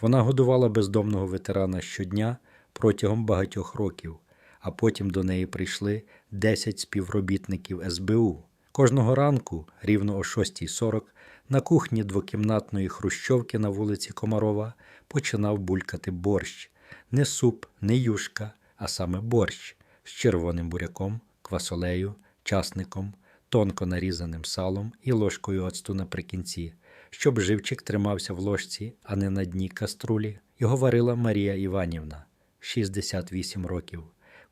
Вона годувала бездомного ветерана щодня протягом багатьох років, а потім до неї прийшли 10 співробітників СБУ. Кожного ранку, рівно о 6.40, на кухні двокімнатної хрущовки на вулиці Комарова починав булькати борщ. Не суп, не юшка, а саме борщ з червоним буряком, квасолею, часником, тонко нарізаним салом і ложкою оцту наприкінці, щоб живчик тримався в ложці, а не на дні каструлі. Його варила Марія Іванівна, 68 років,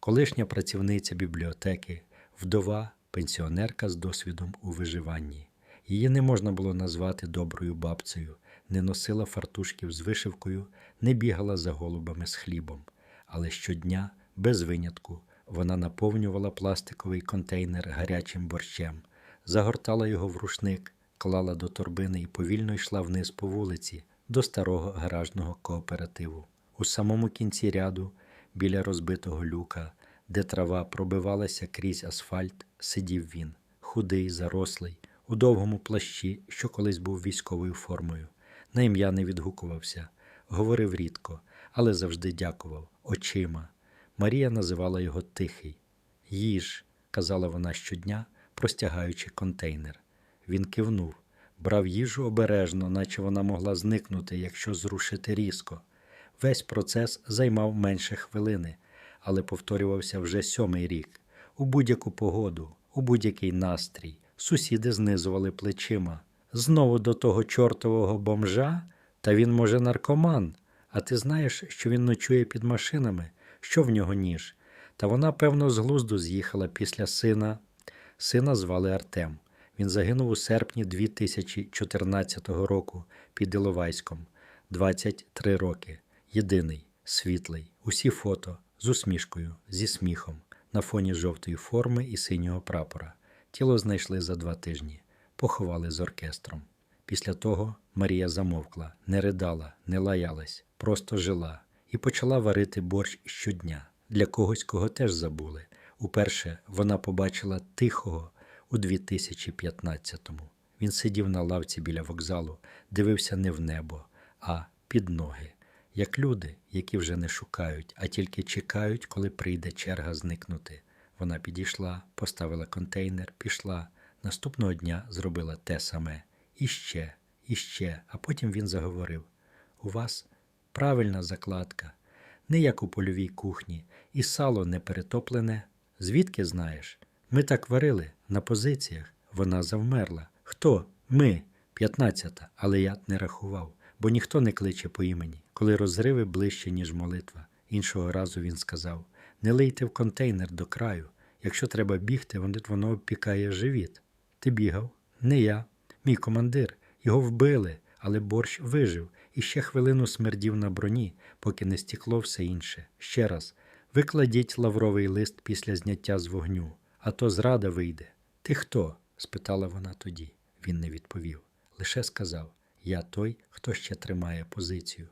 колишня працівниця бібліотеки, вдова, пенсіонерка з досвідом у виживанні. Її не можна було назвати доброю бабцею, не носила фартушків з вишивкою, не бігала за голубами з хлібом. Але щодня, без винятку, вона наповнювала пластиковий контейнер гарячим борщем, загортала його в рушник, клала до торбини і повільно йшла вниз по вулиці до старого гаражного кооперативу. У самому кінці ряду, біля розбитого люка, де трава пробивалася крізь асфальт, сидів він, худий, зарослий, у довгому плащі, що колись був військовою формою. На ім'я не відгукувався, говорив рідко, але завжди дякував очима. Марія називала його Тихий. Їж, казала вона щодня, простягаючи контейнер. Він кивнув, брав їжу обережно, наче вона могла зникнути, якщо зрушити різко. Весь процес займав менше хвилини, але повторювався вже сьомий рік. У будь-яку погоду, у будь-який настрій. Сусіди знизували плечима. Знову до того чортового бомжа? Та він, може, наркоман. А ти знаєш, що він ночує під машинами? Що в нього ніж? Та вона, певно, з глузду з'їхала після сина. Сина звали Артем. Він загинув у серпні 2014 року під Іловайськом. 23 роки. Єдиний, світлий. Усі фото з усмішкою, зі сміхом, на фоні жовтої форми і синього прапора. Тіло знайшли за два тижні, поховали з оркестром. Після того Марія замовкла, не ридала, не лаялась, просто жила і почала варити борщ щодня для когось, кого теж забули. Уперше вона побачила тихого у 2015-му. Він сидів на лавці біля вокзалу, дивився не в небо, а під ноги, як люди, які вже не шукають, а тільки чекають, коли прийде черга зникнути. Вона підійшла, поставила контейнер, пішла. Наступного дня зробила те саме. І ще, і ще. А потім він заговорив: У вас правильна закладка, не як у польовій кухні, і сало не перетоплене. Звідки знаєш? Ми так варили на позиціях. Вона завмерла. Хто? Ми, п'ятнадцята, але я не рахував, бо ніхто не кличе по імені, коли розриви ближче, ніж молитва. Іншого разу він сказав: не лийте в контейнер до краю. Якщо треба бігти, воно обпікає живіт. Ти бігав? Не я. Мій командир. Його вбили, але борщ вижив і ще хвилину смердів на броні, поки не стікло все інше. Ще раз, викладіть лавровий лист після зняття з вогню, а то зрада вийде. Ти хто? спитала вона тоді. Він не відповів. Лише сказав: Я той, хто ще тримає позицію.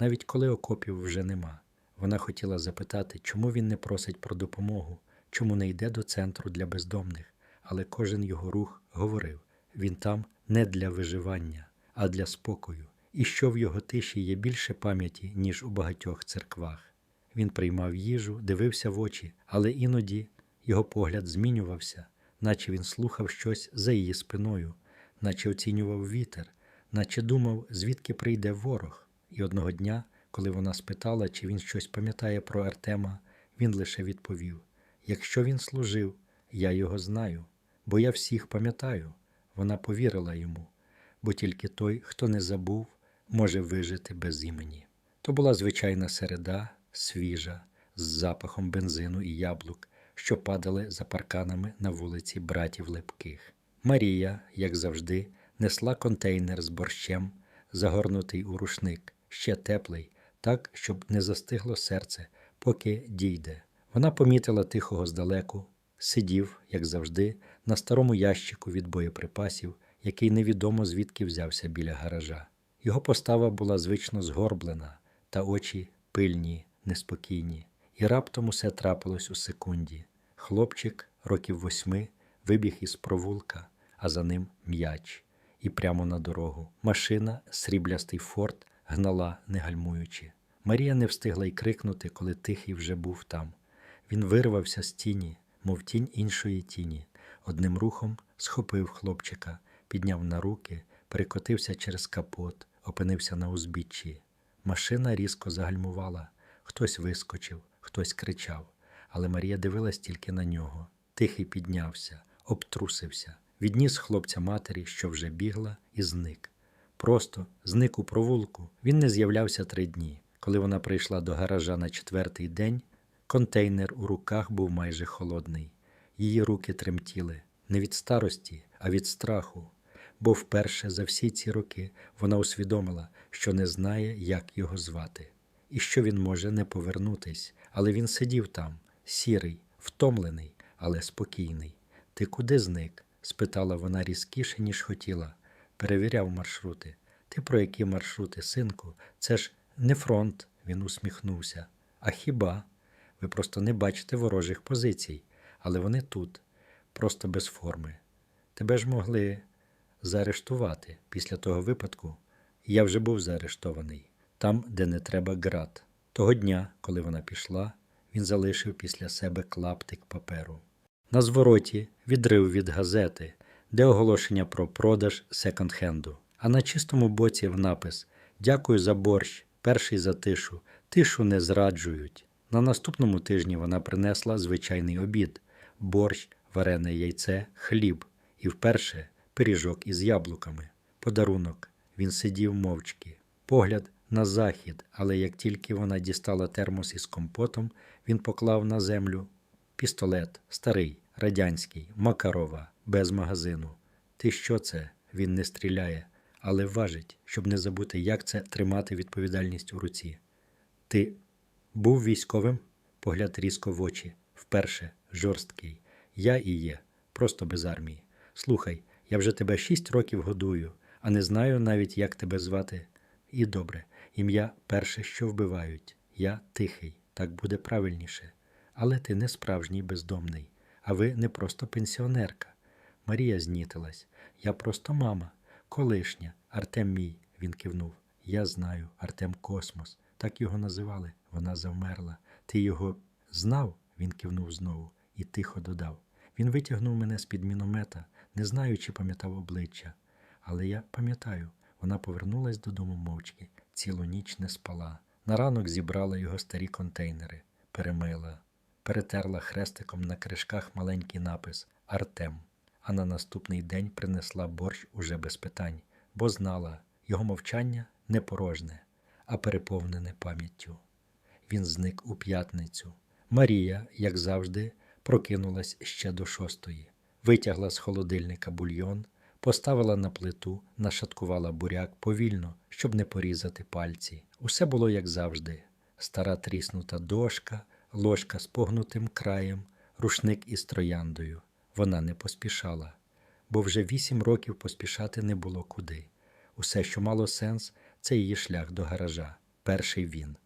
Навіть коли окопів вже нема. Вона хотіла запитати, чому він не просить про допомогу, чому не йде до центру для бездомних, але кожен його рух говорив він там не для виживання, а для спокою, і що в його тиші є більше пам'яті, ніж у багатьох церквах. Він приймав їжу, дивився в очі, але іноді його погляд змінювався, наче він слухав щось за її спиною, наче оцінював вітер, наче думав, звідки прийде ворог. І одного дня, коли вона спитала, чи він щось пам'ятає про Артема, він лише відповів: Якщо він служив, я його знаю, бо я всіх пам'ятаю. Вона повірила йому, бо тільки той, хто не забув, може вижити без імені. То була звичайна середа, свіжа, з запахом бензину і яблук, що падали за парканами на вулиці братів Лепких. Марія, як завжди, несла контейнер з борщем, загорнутий у рушник, ще теплий, так, щоб не застигло серце, поки дійде. Вона помітила тихого здалеку, сидів, як завжди, на старому ящику від боєприпасів, який невідомо звідки взявся біля гаража. Його постава була звично згорблена, та очі пильні, неспокійні, і раптом усе трапилось у секунді. Хлопчик років восьми вибіг із провулка, а за ним м'яч, і прямо на дорогу. Машина, сріблястий форт, гнала, не гальмуючи. Марія не встигла й крикнути, коли тихий вже був там. Він вирвався з тіні, мов тінь іншої тіні. Одним рухом схопив хлопчика, підняв на руки, перекотився через капот, опинився на узбіччі. Машина різко загальмувала. Хтось вискочив, хтось кричав, але Марія дивилась тільки на нього. Тихий піднявся, обтрусився, відніс хлопця матері, що вже бігла, і зник. Просто зник у провулку. Він не з'являвся три дні. Коли вона прийшла до гаража на четвертий день, контейнер у руках був майже холодний. Її руки тремтіли не від старості, а від страху. Бо вперше за всі ці роки вона усвідомила, що не знає, як його звати, і що він може не повернутись, але він сидів там, сірий, втомлений, але спокійний. Ти куди зник? спитала вона різкіше, ніж хотіла. Перевіряв маршрути. Ти про які маршрути, синку? Це ж не фронт, він усміхнувся. А хіба? Ви просто не бачите ворожих позицій, але вони тут, просто без форми. Тебе ж могли заарештувати після того випадку. Я вже був заарештований там, де не треба град. Того дня, коли вона пішла, він залишив після себе клаптик паперу. На звороті відрив від газети, де оголошення про продаж секонд-хенду. А на чистому боці в напис Дякую за борщ, перший за тишу. Тишу не зраджують. На наступному тижні вона принесла звичайний обід: борщ, варене яйце, хліб і вперше пиріжок із яблуками. Подарунок. Він сидів мовчки. Погляд на захід, але як тільки вона дістала термос із компотом, він поклав на землю пістолет, старий, радянський, Макарова, без магазину. Ти що це? Він не стріляє, але важить, щоб не забути, як це тримати відповідальність у руці. Ти був військовим? Погляд різко в очі. Вперше, жорсткий. Я і є, просто без армії. Слухай, я вже тебе шість років годую, а не знаю навіть, як тебе звати. І добре, ім'я перше, що вбивають. Я тихий, так буде правильніше. Але ти не справжній бездомний, а ви не просто пенсіонерка. Марія знітилась. Я просто мама, колишня, Артем мій, він кивнув. Я знаю, Артем Космос. Так його називали. Вона завмерла. Ти його знав? Він кивнув знову і тихо додав. Він витягнув мене з-під міномета, не знаю, чи пам'ятав обличчя. Але я пам'ятаю, вона повернулась додому мовчки, цілу ніч не спала. На ранок зібрала його старі контейнери, перемила, перетерла хрестиком на кришках маленький напис Артем. А на наступний день принесла борщ уже без питань, бо знала, його мовчання не порожне, а переповнене пам'яттю. Він зник у п'ятницю. Марія, як завжди, прокинулась ще до шостої, витягла з холодильника бульйон, поставила на плиту, нашаткувала буряк повільно, щоб не порізати пальці. Усе було як завжди: стара тріснута дошка, ложка з погнутим краєм, рушник із трояндою. Вона не поспішала, бо вже вісім років поспішати не було куди. Усе, що мало сенс, це її шлях до гаража. Перший він.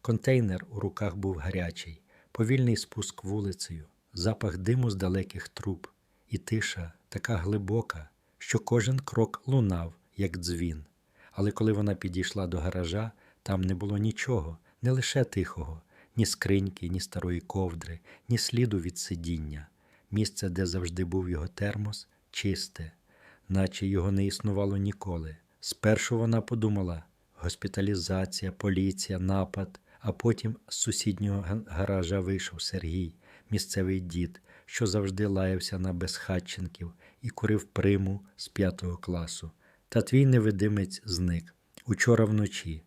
Контейнер у руках був гарячий, повільний спуск вулицею, запах диму з далеких труб, і тиша така глибока, що кожен крок лунав, як дзвін. Але коли вона підійшла до гаража, там не було нічого, не лише тихого, ні скриньки, ні старої ковдри, ні сліду від сидіння. Місце, де завжди був його термос, чисте, наче його не існувало ніколи. Спершу вона подумала госпіталізація, поліція, напад, а потім з сусіднього гаража вийшов Сергій, місцевий дід, що завжди лаявся на безхатченків і курив приму з п'ятого класу. Та твій невидимець зник. Учора вночі.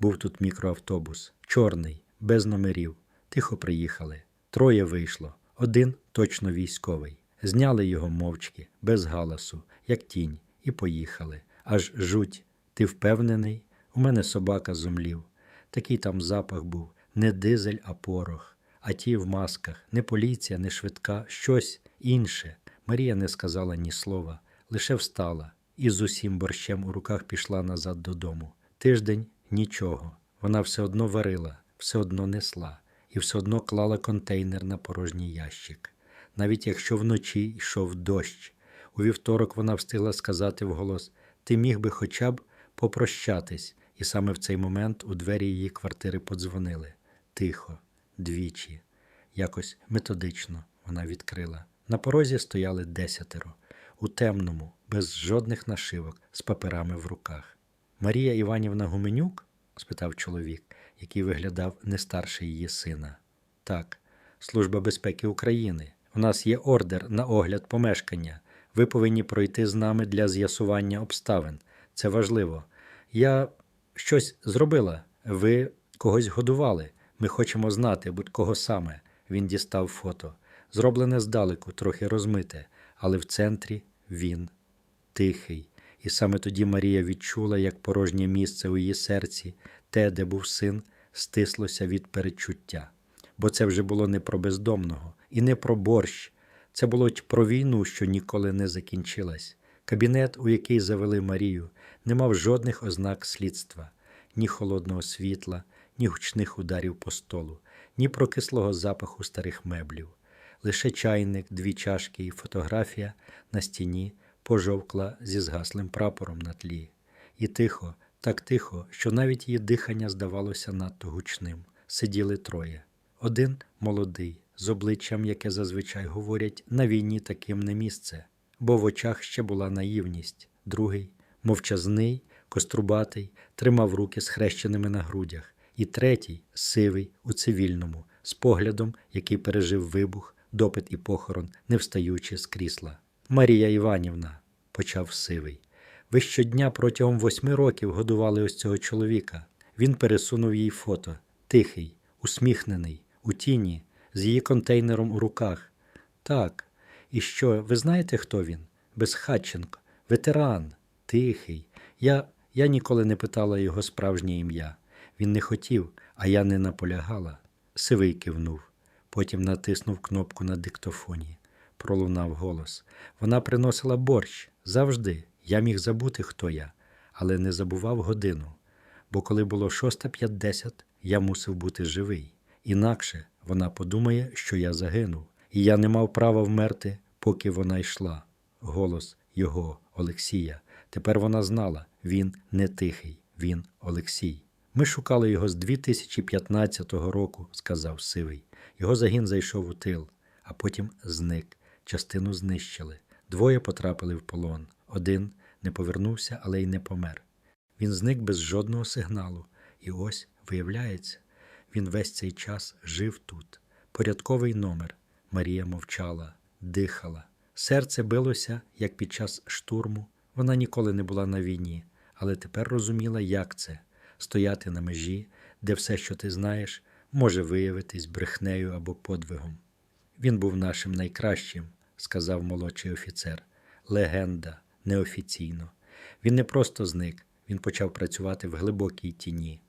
Був тут мікроавтобус, чорний, без номерів. Тихо приїхали. Троє вийшло. Один точно військовий. Зняли його мовчки, без галасу, як тінь, і поїхали. Аж жуть. Ти впевнений? У мене собака зумлів. Такий там запах був не дизель, а порох. А ті в масках, не поліція, не швидка, щось інше. Марія не сказала ні слова, лише встала і з усім борщем у руках пішла назад додому. Тиждень нічого. Вона все одно варила, все одно несла і все одно клала контейнер на порожній ящик. Навіть якщо вночі йшов дощ. У вівторок вона встигла сказати вголос: Ти міг би хоча б попрощатись. І саме в цей момент у двері її квартири подзвонили. Тихо, двічі. Якось методично вона відкрила. На порозі стояли десятеро, у темному, без жодних нашивок, з паперами в руках. Марія Іванівна Гуменюк? спитав чоловік, який виглядав не старше її сина. Так, Служба безпеки України. У нас є ордер на огляд помешкання. Ви повинні пройти з нами для з'ясування обставин. Це важливо. Я щось зробила. Ви когось годували. Ми хочемо знати, будь кого саме. Він дістав фото. Зроблене здалеку, трохи розмите, але в центрі він тихий. І саме тоді Марія відчула, як порожнє місце у її серці, те, де був син, стислося від перечуття. Бо це вже було не про бездомного і не про борщ. Це було про війну, що ніколи не закінчилась. Кабінет, у який завели Марію, не мав жодних ознак слідства, ні холодного світла, ні гучних ударів по столу, ні прокислого запаху старих меблів. Лише чайник, дві чашки і фотографія на стіні пожовкла зі згаслим прапором на тлі. І тихо, так тихо, що навіть її дихання здавалося надто гучним. Сиділи троє. Один молодий, з обличчям, яке зазвичай говорять, на війні таким не місце, бо в очах ще була наївність. Другий мовчазний, кострубатий, тримав руки схрещеними на грудях. І третій сивий у цивільному, з поглядом, який пережив вибух, допит і похорон, не встаючи з крісла. Марія Іванівна, почав сивий. Ви щодня протягом восьми років годували ось цього чоловіка. Він пересунув їй фото, тихий, усміхнений, у тіні, з її контейнером у руках. Так, і що, ви знаєте, хто він? Безхатченко, ветеран, тихий. Я, я ніколи не питала його справжнє ім'я. Він не хотів, а я не наполягала. Сивий кивнув, потім натиснув кнопку на диктофоні. Пролунав голос. Вона приносила борщ завжди. Я міг забути, хто я, але не забував годину. Бо коли було 6.50, я мусив бути живий. Інакше вона подумає, що я загинув, і я не мав права вмерти, поки вона йшла. Голос його, Олексія. Тепер вона знала, він не тихий, він Олексій. Ми шукали його з 2015 року, сказав Сивий. Його загін зайшов у тил, а потім зник. Частину знищили. Двоє потрапили в полон. Один не повернувся, але й не помер. Він зник без жодного сигналу. І ось, виявляється, він весь цей час жив тут. Порядковий номер. Марія мовчала, дихала. Серце билося, як під час штурму. Вона ніколи не була на війні, але тепер розуміла, як це стояти на межі, де все, що ти знаєш, може виявитись брехнею або подвигом. Він був нашим найкращим, сказав молодший офіцер. Легенда, неофіційно. Він не просто зник, він почав працювати в глибокій тіні,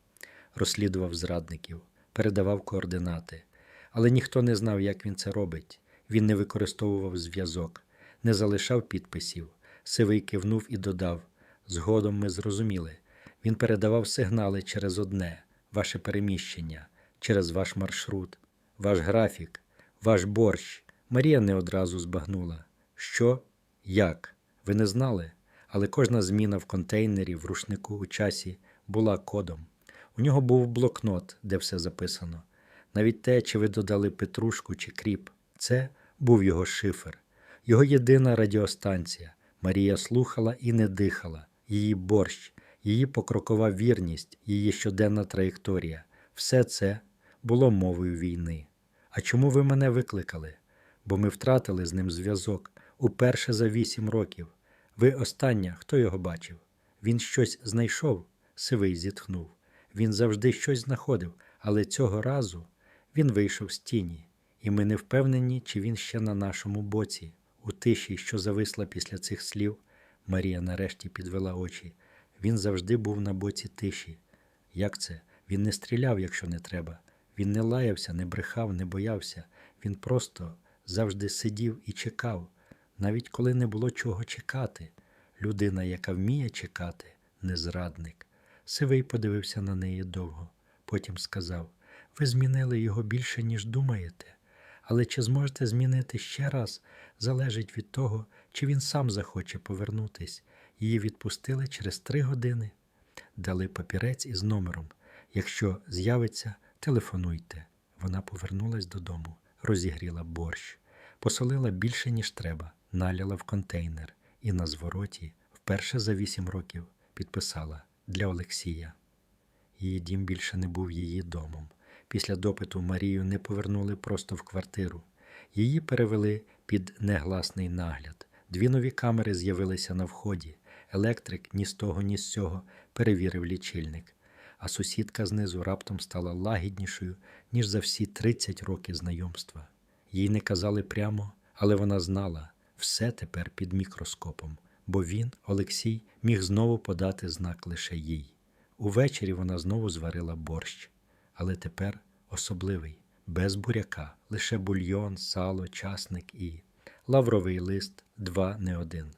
розслідував зрадників, передавав координати. Але ніхто не знав, як він це робить. Він не використовував зв'язок, не залишав підписів. Сивий кивнув і додав: згодом ми зрозуміли. Він передавав сигнали через одне, ваше переміщення, через ваш маршрут, ваш графік, ваш борщ. Марія не одразу збагнула. Що? Як? Ви не знали? Але кожна зміна в контейнері, в рушнику у часі була кодом. У нього був блокнот, де все записано. Навіть те, чи ви додали петрушку чи кріп. Це був його шифр, його єдина радіостанція. Марія слухала і не дихала, її борщ, її покрокова вірність, її щоденна траєкторія. Все це було мовою війни. А чому ви мене викликали? Бо ми втратили з ним зв'язок уперше за вісім років. Ви остання, хто його бачив? Він щось знайшов, сивий зітхнув. Він завжди щось знаходив, але цього разу він вийшов з тіні, і ми не впевнені, чи він ще на нашому боці. У тиші, що зависла після цих слів, Марія нарешті підвела очі. Він завжди був на боці тиші. Як це? Він не стріляв, якщо не треба. Він не лаявся, не брехав, не боявся. Він просто завжди сидів і чекав, навіть коли не було чого чекати. Людина, яка вміє чекати, не зрадник. Сивий подивився на неї довго, потім сказав: Ви змінили його більше, ніж думаєте. Але чи зможете змінити ще раз, залежить від того, чи він сам захоче повернутись. Її відпустили через три години. дали папірець із номером. Якщо з'явиться, телефонуйте. Вона повернулась додому, розігріла борщ, посолила більше, ніж треба, наляла в контейнер і на звороті, вперше за вісім років, підписала для Олексія. Її дім більше не був її домом. Після допиту Марію не повернули просто в квартиру. Її перевели під негласний нагляд. Дві нові камери з'явилися на вході. Електрик ні з того, ні з цього перевірив лічильник. А сусідка знизу раптом стала лагіднішою, ніж за всі 30 років знайомства. Їй не казали прямо, але вона знала все тепер під мікроскопом, бо він, Олексій, міг знову подати знак лише їй. Увечері вона знову зварила борщ, але тепер особливий, без буряка, лише бульйон, сало, часник і лавровий лист, два не один.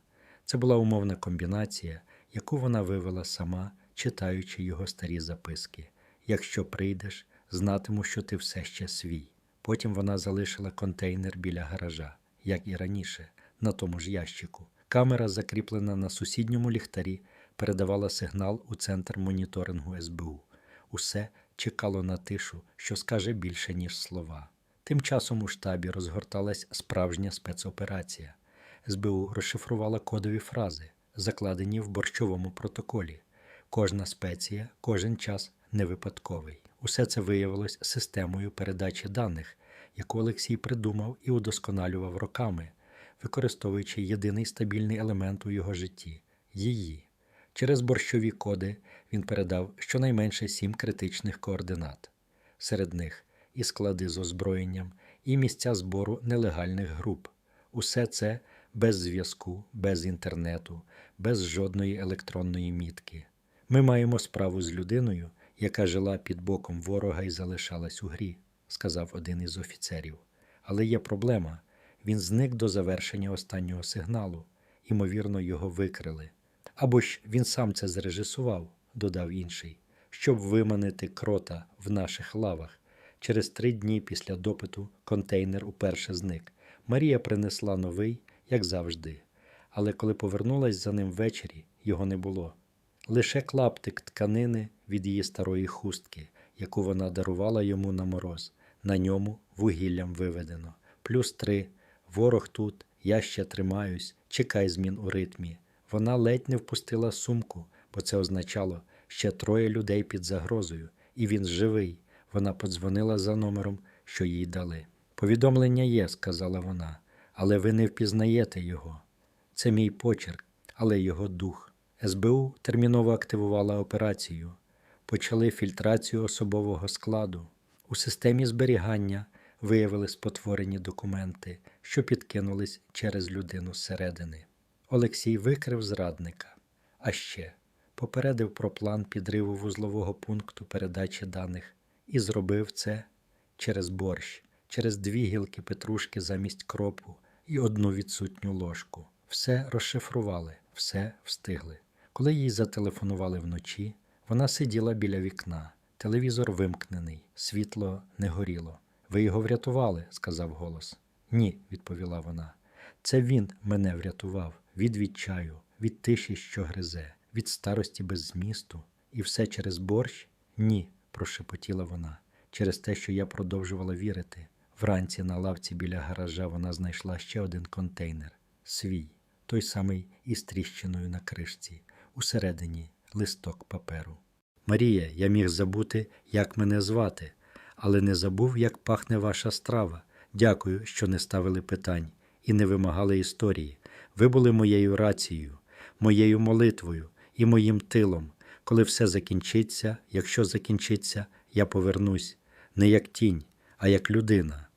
Це була умовна комбінація, яку вона вивела сама, читаючи його старі записки. Якщо прийдеш, знатиму, що ти все ще свій. Потім вона залишила контейнер біля гаража, як і раніше, на тому ж ящику. Камера, закріплена на сусідньому ліхтарі, передавала сигнал у центр моніторингу СБУ. Усе чекало на тишу, що скаже більше, ніж слова. Тим часом у штабі розгорталась справжня спецоперація. СБУ розшифрувала кодові фрази, закладені в борщовому протоколі. Кожна спеція, кожен час не випадковий. Усе це виявилось системою передачі даних, яку Олексій придумав і удосконалював роками, використовуючи єдиний стабільний елемент у його житті її. Через борщові коди він передав щонайменше сім критичних координат. Серед них і склади з озброєнням, і місця збору нелегальних груп. Усе це без зв'язку, без інтернету, без жодної електронної мітки. Ми маємо справу з людиною, яка жила під боком ворога і залишалась у грі, сказав один із офіцерів. Але є проблема. Він зник до завершення останнього сигналу, ймовірно, його викрили. Або ж він сам це зрежисував, додав інший, щоб виманити крота в наших лавах. Через три дні після допиту контейнер уперше зник. Марія принесла новий, як завжди. Але коли повернулась за ним ввечері, його не було. Лише клаптик тканини від її старої хустки, яку вона дарувала йому на мороз. На ньому вугіллям виведено. Плюс три. Ворог тут, я ще тримаюсь, чекай змін у ритмі. Вона ледь не впустила сумку, бо це означало ще троє людей під загрозою, і він живий. Вона подзвонила за номером, що їй дали. Повідомлення є, сказала вона, але ви не впізнаєте його. Це мій почерк, але його дух. СБУ терміново активувала операцію. Почали фільтрацію особового складу. У системі зберігання виявили спотворені документи, що підкинулись через людину зсередини. Олексій викрив зрадника, а ще попередив про план підриву вузлового пункту передачі даних і зробив це через борщ, через дві гілки петрушки замість кропу і одну відсутню ложку. Все розшифрували, все встигли. Коли їй зателефонували вночі, вона сиділа біля вікна. Телевізор вимкнений, світло не горіло. Ви його врятували, сказав голос. Ні, відповіла вона. Це він мене врятував від відчаю, від тиші, що гризе, від старості без змісту. І все через борщ? Ні, прошепотіла вона. Через те, що я продовжувала вірити. Вранці на лавці біля гаража вона знайшла ще один контейнер свій, той самий із тріщиною на кришці, усередині листок паперу. Марія, я міг забути, як мене звати, але не забув, як пахне ваша страва. Дякую, що не ставили питань і не вимагали історії. Ви були моєю рацією, моєю молитвою і моїм тилом. Коли все закінчиться, якщо закінчиться, я повернусь не як тінь, а як людина.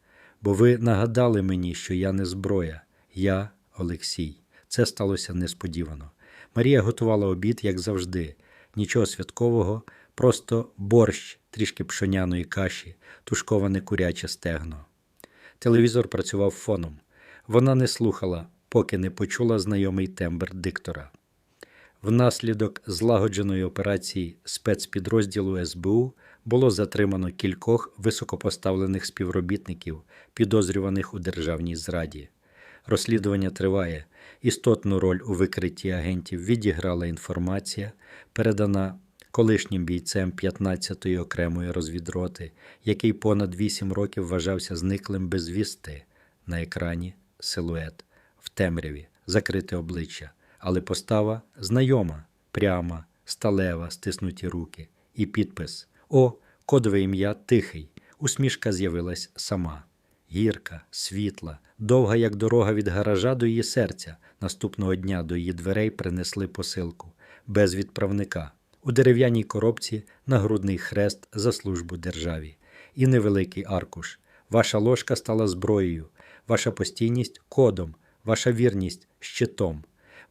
Бо ви нагадали мені, що я не зброя, я Олексій. Це сталося несподівано. Марія готувала обід, як завжди, нічого святкового, просто борщ, трішки пшоняної каші, тушковане куряче стегно. Телевізор працював фоном. Вона не слухала, поки не почула знайомий тембр диктора. Внаслідок злагодженої операції спецпідрозділу СБУ було затримано кількох високопоставлених співробітників, підозрюваних у державній зраді. Розслідування триває. Істотну роль у викритті агентів відіграла інформація, передана колишнім бійцем 15-ї окремої розвідроти, який понад 8 років вважався зниклим безвісти. На екрані силует в темряві, закрите обличчя, але постава знайома, пряма, сталева, стиснуті руки. І підпис О, кодове ім'я Тихий. Усмішка з'явилась сама. Гірка, світла, довга, як дорога від гаража до її серця. Наступного дня до її дверей принесли посилку без відправника у дерев'яній коробці нагрудний хрест за службу державі і невеликий аркуш. Ваша ложка стала зброєю, ваша постійність кодом, ваша вірність щитом.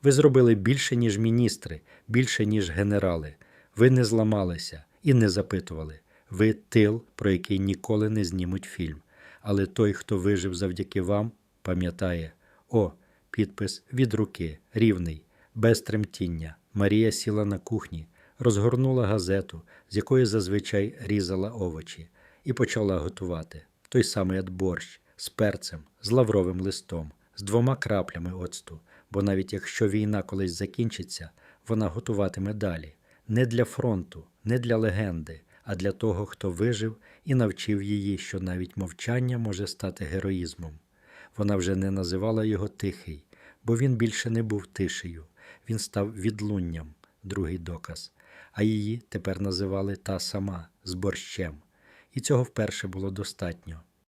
Ви зробили більше, ніж міністри, більше, ніж генерали. Ви не зламалися і не запитували. Ви тил, про який ніколи не знімуть фільм. Але той, хто вижив завдяки вам, пам'ятає: о, підпис від руки, рівний, без тремтіння. Марія сіла на кухні, розгорнула газету, з якої зазвичай різала овочі, і почала готувати той самий борщ з перцем, з лавровим листом, з двома краплями оцту. Бо навіть якщо війна колись закінчиться, вона готуватиме далі не для фронту, не для легенди, а для того, хто вижив і навчив її, що навіть мовчання може стати героїзмом. Вона вже не називала його тихий, бо він більше не був тишею, він став відлунням, другий доказ, а її тепер називали та сама з борщем. І цього вперше було достатньо.